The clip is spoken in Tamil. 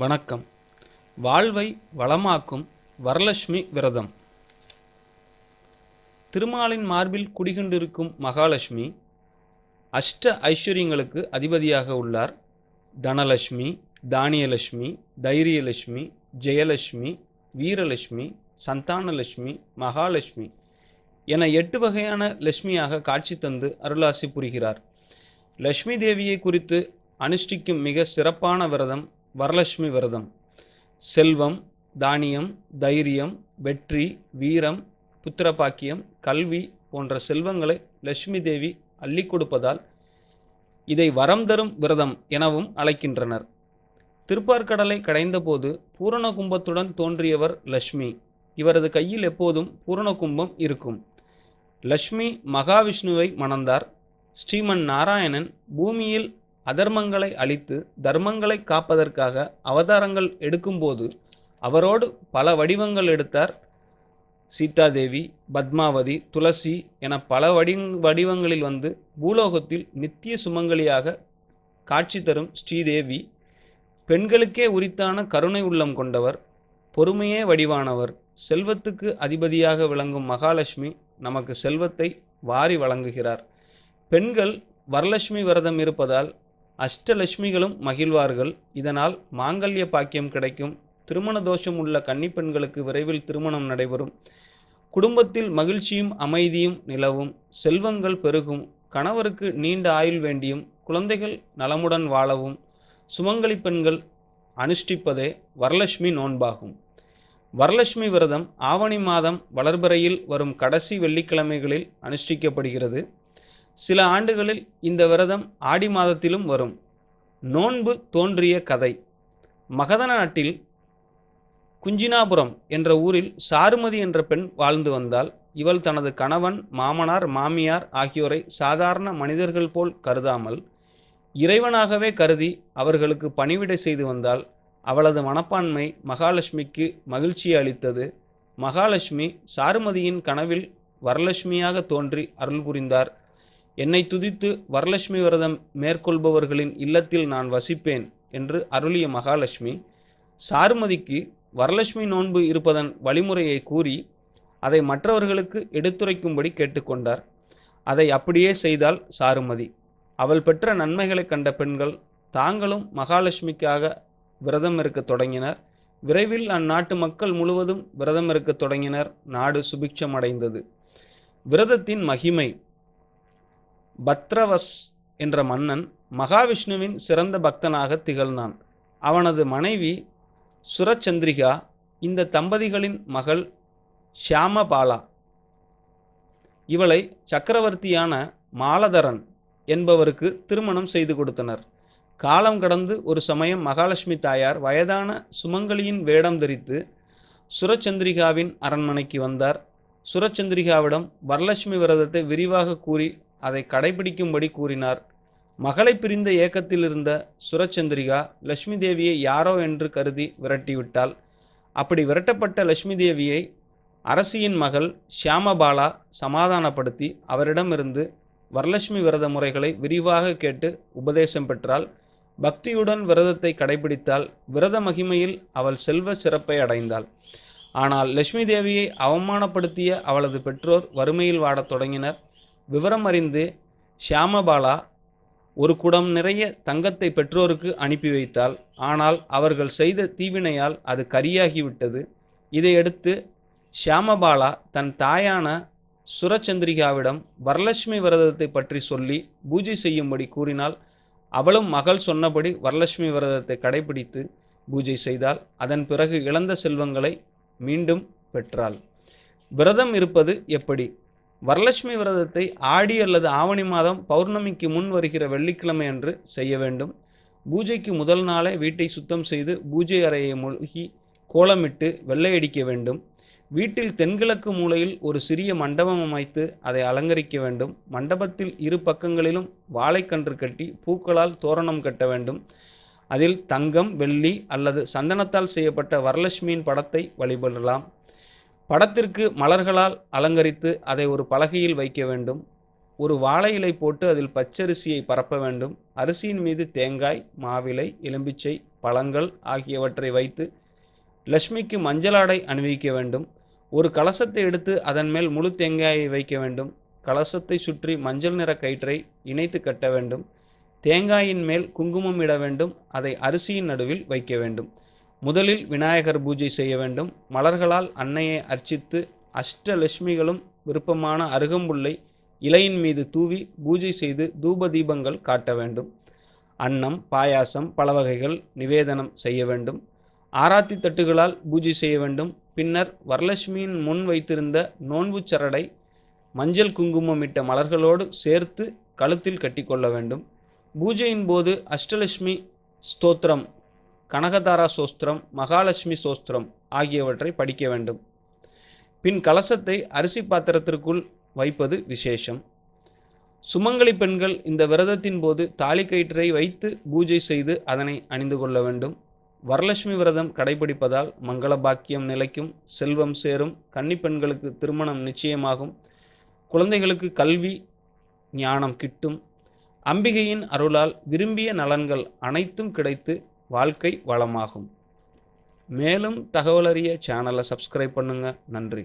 வணக்கம். வாழ்வை வளமாக்கும் வரலட்சுமி விரதம். திருமாலின் மார்பில் குடிகொண்டிருக்கும் மகாலட்சுமி அஷ்ட ஐஸ்வர்யங்களுக்கு அதிபதியாக உள்ளார். தனலட்சுமி தானியலட்சுமி தைரியலட்சுமி ஜெயலட்சுமி வீரலட்சுமி சந்தானலட்சுமி மகாலட்சுமி என எட்டு வகையான லட்சுமியாக காட்சி தந்து அருளாசி புரிகிறார். லட்சுமி தேவியை குறித்து அனுஷ்டிக்கும் மிக சிறப்பான விரதம் வரலட்சுமி விரதம். செல்வம் தானியம் தைரியம் வெற்றி வீரம் புத்திரபாக்கியம் கல்வி போன்ற செல்வங்களை லட்சுமி தேவி அள்ளி கொடுப்பதால் இதை வரம் தரும் விரதம் எனவும் அழைக்கின்றனர். திருப்பார்கடலை கடைந்தபோது பூரண கும்பத்துடன் தோன்றியவர் லட்சுமி. இவரது கையில் எப்போதும் பூரண கும்பம் இருக்கும். லட்சுமி மகாவிஷ்ணுவை மணந்தார். ஸ்ரீமன் நாராயணன் பூமியில் அதர்மங்களை அழித்து தர்மங்களை காப்பதற்காக அவதாரங்கள் எடுக்கும்போது அவரோடு பல வடிவங்கள் எடுத்தார். சீதாதேவி பத்மாவதி துளசி என பல வடி வடிவங்களில் வந்து பூலோகத்தில் நித்திய சுமங்கலியாக காட்சி தரும் ஸ்ரீதேவி பெண்களுக்கே உரித்தான கருணை உள்ளம் கொண்டவர் பொறுமையே வடிவானவர் செல்வத்துக்கு அதிபதியாக விளங்கும் மகாலட்சுமி நமக்கு செல்வத்தை வாரி வழங்குகிறார். பெண்கள் வரலட்சுமி விரதம் இருப்பதால் அஷ்டலட்சுமிகளும் மகிழ்வார்கள். இதனால் மாங்கல்ய பாக்கியம் கிடைக்கும். திருமண தோஷம் உள்ள கன்னிப்பெண்களுக்கு விரைவில் திருமணம் நடைபெறும். குடும்பத்தில் மகிழ்ச்சியும் அமைதியும் நிலவும். செல்வங்கள் பெருகும். கணவருக்கு நீண்ட ஆயுள் வேண்டியும். குழந்தைகள் நலமுடன் வாழவும். சுமங்கலி பெண்கள் அனுஷ்டிப்பதே வரலட்சுமி நோன்பாகும். வரலட்சுமி விரதம் ஆவணி மாதம் வளர்பிறையில் வரும் கடைசி வெள்ளிக்கிழமைகளில் அனுஷ்டிக்கப்படுகிறது. சில ஆண்டுகளில் இந்த விரதம் ஆடி மாதத்திலும் வரும். நோன்பு தோன்றிய கதை. மகத நாட்டில் குஞ்சினாபுரம் என்ற ஊரில் சாருமதி என்ற பெண் வாழ்ந்து வந்தால் இவள் தனது கணவன் மாமனார் மாமியார் ஆகியோரை சாதாரண மனிதர்கள் போல் கருதாமல் இறைவனாகவே கருதி அவர்களுக்கு பணிவிடை செய்து வந்தால் அவளது மனப்பான்மை மகாலட்சுமிக்கு மகிழ்ச்சி அளித்தது. மகாலட்சுமி சாருமதியின் கனவில் வரலட்சுமியாக தோன்றி அருள் புரிந்தார். என்னை துதித்து வரலட்சுமி விரதம் மேற்கொள்பவர்களின் இல்லத்தில் நான் வசிப்பேன் என்று அருளிய மகாலட்சுமி சாருமதிக்கு வரலட்சுமி நோன்பு இருப்பதன் வழிமுறையை கூறி அதை மற்றவர்களுக்கு எடுத்துரைக்கும்படி கேட்டுக்கொண்டார். அதை அப்படியே செய்தால் சாருமதி. அவள் பெற்ற நன்மைகளை கண்ட பெண்கள் தாங்களும் மகாலட்சுமிக்காக விரதம் இருக்க தொடங்கினர். விரைவில் அந்நாட்டு மக்கள் முழுவதும் விரதம் இருக்க தொடங்கினர். நாடு சுபிக்ஷம் அடைந்தது விரதத்தின் மகிமை பத்ரவஸ் என்ற மன்னன் மகாவிஷ்ணுவின் சிறந்த பக்தனாக திகழ்ந்தான். அவனது மனைவி சுரச்சந்திரிகா இந்த தம்பதிகளின் மகள் ஷியாமபாலா. இவளை சக்கரவர்த்தியான மாலதரன் என்பவருக்கு திருமணம் செய்து கொடுத்தனர். காலம் கடந்து ஒரு சமயம் மகாலட்சுமி தாயார் வயதான சுமங்கலியின் வேடம் தரித்து சுரச்சந்திரிகாவின் அரண்மனைக்கு வந்தார். சுரச்சந்திரிகாவிடம் வரலட்சுமி விரதத்தை விரிவாக கூறி அதை கடைபிடிக்கும்படி கூறினார். மகளை பிரிந்த ஏக்கத்தில் இருந்த சுரச்சந்திரிகா லட்சுமி தேவியை யாரோ என்று கருதி விரட்டிவிட்டாள். அப்படி விரட்டப்பட்ட லட்சுமி தேவியை அரசியின் மகள் ஷியாமபாலா சமாதானப்படுத்தி அவரிடமிருந்து வரலட்சுமி விரத முறைகளை விரிவாக கேட்டு உபதேசம் பெற்றால் பக்தியுடன் விரதத்தை கடைபிடித்தால் விரத மகிமையில் அவள் செல்வ சிறப்பை அடைந்தாள். ஆனால் லட்சுமி தேவியை அவமானப்படுத்திய அவளது பெற்றோர் வறுமையில் வாடத் தொடங்கினர். விவரம் அறிந்து ஷியாமபாலா ஒரு குடம் நிறைய தங்கத்தை பெற்றோருக்கு அனுப்பி வைத்தாள். ஆனால் அவர்கள் செய்த தீவினையால் அது கரியாகிவிட்டது. இதையடுத்து ஷியாமபாலா தன் தாயான சுரச்சந்திரிகாவிடம் வரலட்சுமி விரதத்தை பற்றி சொல்லி பூஜை செய்யும்படி கூறினால் அவளும் மகள் சொன்னபடி வரலட்சுமி விரதத்தை கடைபிடித்து பூஜை செய்தால் அதன் பிறகு இழந்த செல்வங்களை மீண்டும் பெற்றாள். விரதம் இருப்பது எப்படி? வரலட்சுமி விரதத்தை ஆடி அல்லது ஆவணி மாதம் பௌர்ணமிக்கு முன் வருகிற வெள்ளிக்கிழமை அன்று செய்ய வேண்டும். பூஜைக்கு முதல் நாளே வீட்டை சுத்தம் செய்து பூஜை அறையை மூழ்கி கோலமிட்டு வெள்ளையடிக்க வேண்டும். வீட்டில் தென்கிழக்கு மூலையில் ஒரு சிறிய மண்டபம் அமைத்து அதை அலங்கரிக்க வேண்டும். மண்டபத்தில் இரு பக்கங்களிலும் வாழைக்கன்று கட்டி பூக்களால் தோரணம் கட்ட வேண்டும். அதில் தங்கம் வெள்ளி அல்லது சந்தனத்தால் செய்யப்பட்ட வரலட்சுமியின் படத்தை வழிபடலாம். படத்திற்கு மலர்களால் அலங்கரித்து அதை ஒரு பலகையில் வைக்க வேண்டும். ஒரு வாழை இலை போட்டு அதில் பச்சரிசியை பரப்ப வேண்டும். அரிசியின் மீது தேங்காய் மாவிலை எலும்பிச்சை பழங்கள் ஆகியவற்றை வைத்து லட்சுமிக்கு மஞ்சளாடை அணிவிக்க வேண்டும். ஒரு கலசத்தை எடுத்து அதன் மேல் முழு தேங்காயை வைக்க வேண்டும். கலசத்தை சுற்றி மஞ்சள் நிற கயிற்றை இணைத்து கட்ட வேண்டும். தேங்காயின் மேல் குங்குமம் இட வேண்டும். அதை அரிசியின் நடுவில் வைக்க வேண்டும். முதலில் விநாயகர் பூஜை செய்ய வேண்டும். மலர்களால் அன்னையை அர்ச்சித்து அஷ்டலட்சுமிகளும் விருப்பமான அருகம்புல்லை இலையின் மீது தூவி பூஜை செய்து தூப தீபங்கள் காட்ட வேண்டும். அன்னம் பாயாசம் பல வகைகள் நிவேதனம் செய்ய வேண்டும். ஆராத்தி தட்டுகளால் பூஜை செய்ய வேண்டும். பின்னர் வரலட்சுமியின் முன் வைத்திருந்த நோன்புச் சரடை மஞ்சள் குங்குமம் இட்ட மலர்களோடு சேர்த்து கழுத்தில் கட்டிக்கொள்ள வேண்டும். பூஜையின் போது அஷ்டலட்சுமி ஸ்தோத்திரம் கனகதாரா சோஸ்திரம் மகாலட்சுமி சோஸ்திரம் ஆகியவற்றை படிக்க வேண்டும். பின் கலசத்தை அரிசி பாத்திரத்திற்குள் வைப்பது விசேஷம். சுமங்கலி பெண்கள் இந்த விரதத்தின் போது தாலி கயிற்றை வைத்து பூஜை செய்து அதனை அணிந்து கொள்ள வேண்டும். வரலட்சுமி விரதம் கடைபிடிப்பதால் மங்கள பாக்கியம் நிலைக்கும் செல்வம் சேரும் கன்னி பெண்களுக்கு திருமணம் நிச்சயமாகும் குழந்தைகளுக்கு கல்வி ஞானம் கிட்டும். அம்பிகையின் அருளால் விரும்பிய நலன்கள் அனைத்தும் கிடைத்து வாழ்க்கை வளமாகும். மேலும் தகவலறிய சேனலை சப்ஸ்கிரைப் பண்ணுங்கள் நன்றி.